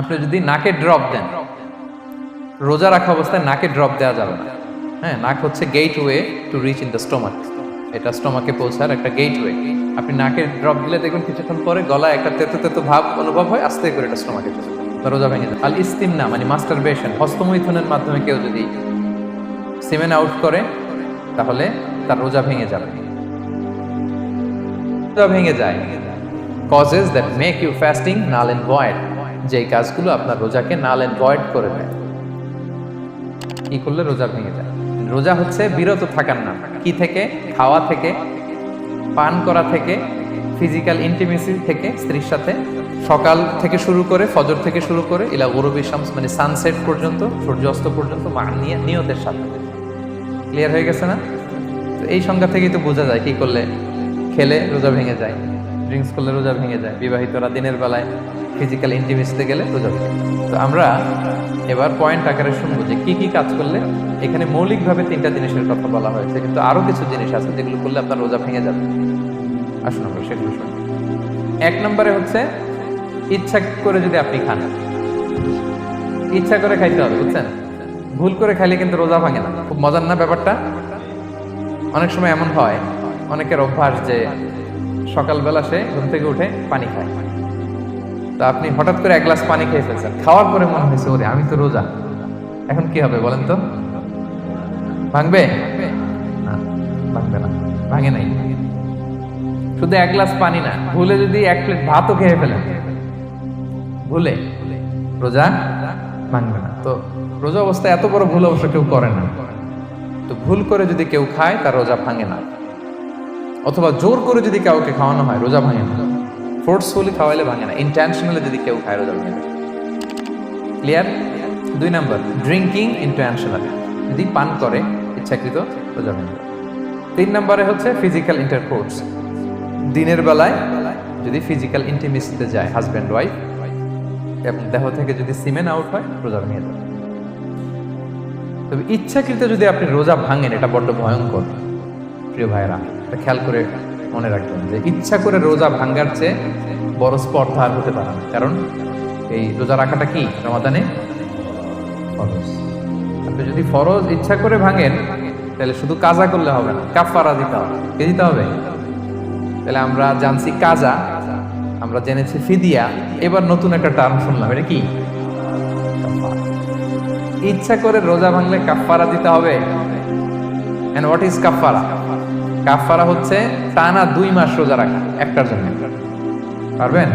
আপনি যদি নাকে ড্রপ দেন, রোজা রাখা অবস্থায় নাকে ড্রপ দেওয়া যাবে না। হ্যাঁ নাক হচ্ছে gateway to reach in the stomach এটা স্টোমাকে পৌঁছার একটা গেট ওয়ে আপনি নাকে ড্রপ দিলে দেখবেন কিছুক্ষণ পরে গলায় একটা তেতো তেতো ভাব অনুভব হয়, আস্তে করে এটা স্টোমাকে চলে রোজা ভেঙে যায়। আল ইস্তিমনা মানে মাস্টারবেশন হস্তমৈথুনের মাধ্যমে কেউ যদি সিমেন আউট করে, তাহলে তার রোজা ভেঙে যাবে। রোজা ভেঙে যায়। Causes that make you fasting null and void যে কাজগুলো আপনার রোজাকে নাল এন্ড ভয়েড করে দেয়। কি করলে রোজা ভেঙে যায়? রোজা হচ্ছে বিরত থাকার নাম। কি থেকে? খাওয়া থেকে, পান করা থেকে ফিজিক্যাল ইন্টিমেসি থেকে, স্ত্রীর সাথে, সকাল থেকে শুরু করে, ফজর থেকে শুরু করে, ইলা গরবি শামস মানে সানসেট পর্যন্ত, সূর্যাস্ত পর্যন্ত, মা নিয়ে নিয়তের সাথে। ক্লিয়ার হয়ে গেছে না? তো এই সংজ্ঞা থেকেই তো বোঝা যায় কি করলে খেলে রোজা ভেঙে যায় ড্রিঙ্কস করলে রোজা ভেঙে যায়, বিবাহিতরা দিনের বেলায় ফিজিক্যাল ইন্টিমেসিতে গেলে যায়। তো আমরা এবার পয়েন্ট আকারে শুনব যে কি কি কাজ করলে এখানে মৌলিকভাবে তিনটা জিনিসের কথা বলা হয়েছে। কিন্তু আরও কিছু জিনিস আছে যেগুলো করলে আপনার রোজা ভেঙে যাবে। আসুন আমরা সেগুলো শুনি। এক নম্বরে হচ্ছে ইচ্ছা করে যদি আপনি খান। ইচ্ছা করে খাইতে হবে, বুঝছেন? ভুল করে খাইলে কিন্তু রোজা ভাঙে না। খুব মজার না ব্যাপারটা? অনেক সময় এমন হয়, অনেকের অভ্যাস যে সকালবেলা সে ঘুম থেকে উঠে পানি খায়। তা আপনি হঠাৎ করে এক গ্লাস পানি খেয়ে ফেলছেন। খাওয়ার পরে মনে হয়েছে, ওরে, আমি তো রোজা। এখন কি হবে বলেন তো? ভাঙবে? না ভাঙবে না, ভাঙে নাই। শুধু এক গ্লাস পানি না, ভুলে যদি এক প্লেট ভাতও খেয়ে ফেলেন। ভুলে? রোজা? ভাঙবে না। তো রোজা অবস্থায় এত বড় ভুল অবশ্য কেউ করে না। তো ভুল করে যদি কেউ খায়, তার রোজা ভাঙে না। অথবা জোর করে যদি কাউকে খাওয়ানো হয়, রোজা ভাঙে না। ফোর্সফুলি খাওয়াইলে ভাঙে না ইন্টেনশনালি যদি কেউ খায় রোজা ভাঙে ক্লিয়ার দুই নাম্বার ড্রিঙ্কিং ইন্টেনশনালি যদি পান করে ইচ্ছাকৃত রোজা ভেঙে। তিন নম্বরে হচ্ছে ফিজিক্যাল ইন্টারকোর্স দিনের বেলায় যদি ফিজিক্যাল ইন্টিমেসিতে যায় হাজব্যান্ড ওয়াইফ এবং দেহ থেকে যদি সিমেন আউট হয় রোজা ভেঙে যাবে তবে ইচ্ছাকৃত যদি আপনি রোজা ভাঙেন, এটা বড্ড ভয়ঙ্কর। প্রিয় ভাইরা এটা খেয়াল করে মনে রাখবেন যে ইচ্ছা করে রোজা ভাঙ্গার চেয়ে বড় স্পর্ধা আর হতে পারে কারণ এই রোজা রাখাটা কি? রমাদানে ফরজ। আপনি যদি ফরজ ইচ্ছা করে ভাঙেন, তাহলে শুধু কাজা করলে হবে না কাফারা দিতে হবে। কে দিতে হবে? তাহলে আমরা জানছি কাজা, আমরা জেনেছি ফিদিয়া, এবার নতুন একটা টার্ম শুনলাম, এটা কি? ইচ্ছা করে রোজা ভাঙলে কাফারা দিতে হবে? এন্ড হোয়াট ইজ কাফারা কাফারা হচ্ছে টানা দুই মাস রোজা রাখা, একটার জন্য। পারবেন?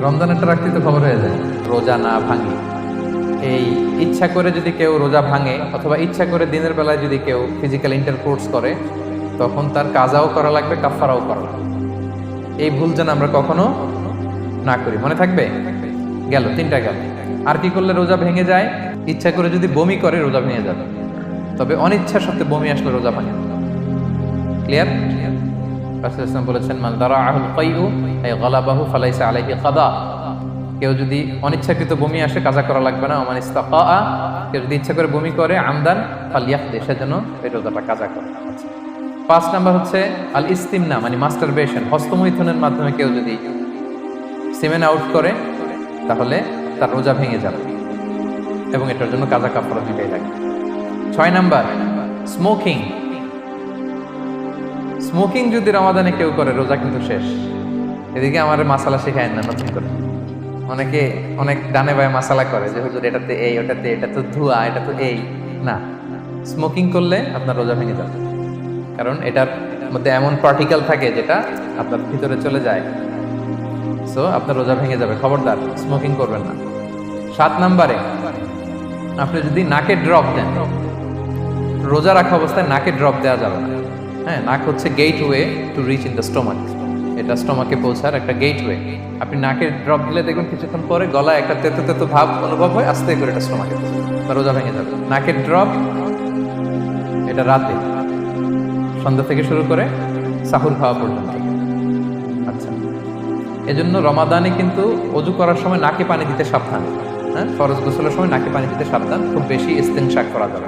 রমজানেরটা রাখতে তো খবর হয়ে যায়। রোজা না ভাঙে। এই ইচ্ছা করে যদি কেউ রোজা ভাঙে, অথবা ইচ্ছা করে দিনের বেলায় যদি কেউ ফিজিক্যাল ইন্টারকোর্স করে, তখন তার কাজাও করা লাগবে কাফারাও করা লাগবে। এই ভুল যেন আমরা কখনো না করি। মনে থাকবে? গেল, তিনটা গেল। আর কি করলে রোজা ভেঙে যায়? ইচ্ছা করে যদি বমি করে, রোজা ভেঙে যাবে। তবে অনিচ্ছার সাথে বমি আসলে রোজা ভাঙে ক্লিয়ার? রাসূলুল্লাহ বলেছেন, মান দারা আহুল কাইউ আই গালাবাহু, ফালাইসা আলাইহি কাদা কেউ যদি অনিচ্ছাকৃত বমি আসে, কাজা করা লাগবে না। ওমান ইস্তাফা কেউ যদি ইচ্ছা করে বমি করে, আমদান ফালিয়াহ দেশের জন্য এই রোজাটা কাজা করে। পাঁচ নাম্বার হচ্ছে আল ইস্তিমনা মানে মাস্টার মাস্টারবেশন, হস্তমৈথুনের মাধ্যমে কেউ যদি সিমেন আউট করে, তাহলে তার রোজা ভেঙে যাবে এবং এটার জন্য কাজা কাপড় দুটাই লাগে। ছয় নাম্বার, স্মোকিং স্মোকিং যদি রমাদানে কেউ করে, রোজা কিন্তু শেষ। এদিকে আমার মাসালা শেখায় না, নতুন করে। অনেকে অনেক ডানে বায়ে মাসালা করে যে, হুজুর, এটাতে এই, ওটাতে, এটা তো ধোঁয়া, এটা তো এই। না। স্মোকিং করলে আপনার রোজা ভেঙে যাবে। কারণ এটার মধ্যে এমন পার্টিকেল থাকে যেটা আপনার ভিতরে চলে যায়। সো আপনার রোজা ভেঙে যাবে। খবরদার, স্মোকিং করবেন না। সাত নাম্বারে, আপনি যদি নাকে ড্রপ দেন, রোজা রাখা অবস্থায় নাকে ড্রপ দেওয়া যাবে না। হ্যাঁ নাক হচ্ছে gateway to reach in the stomach এটা স্টোমাকে পৌঁছার একটা গেট ওয়ে আপনি নাকের ড্রপ দিলে দেখবেন কিছুক্ষণ পরে গলায় একটা তেতো তেতো ভাব অনুভব হয়, আস্তে করে এটা স্টোমাকে রোজা ভেঙে যাবে। নাকের ড্রপ এটা রাতে। সন্ধ্যা থেকে শুরু করে সাহুর খাওয়া পর্যন্ত। আচ্ছা। এজন্য রমাদানে কিন্তু অজু করার সময় নাকে পানি দিতে সাবধান। হ্যাঁ ফরজ গোসলের সময় নাকে পানি দিতে সাবধান। খুব বেশি ইস্তেনশাক করা যাবে।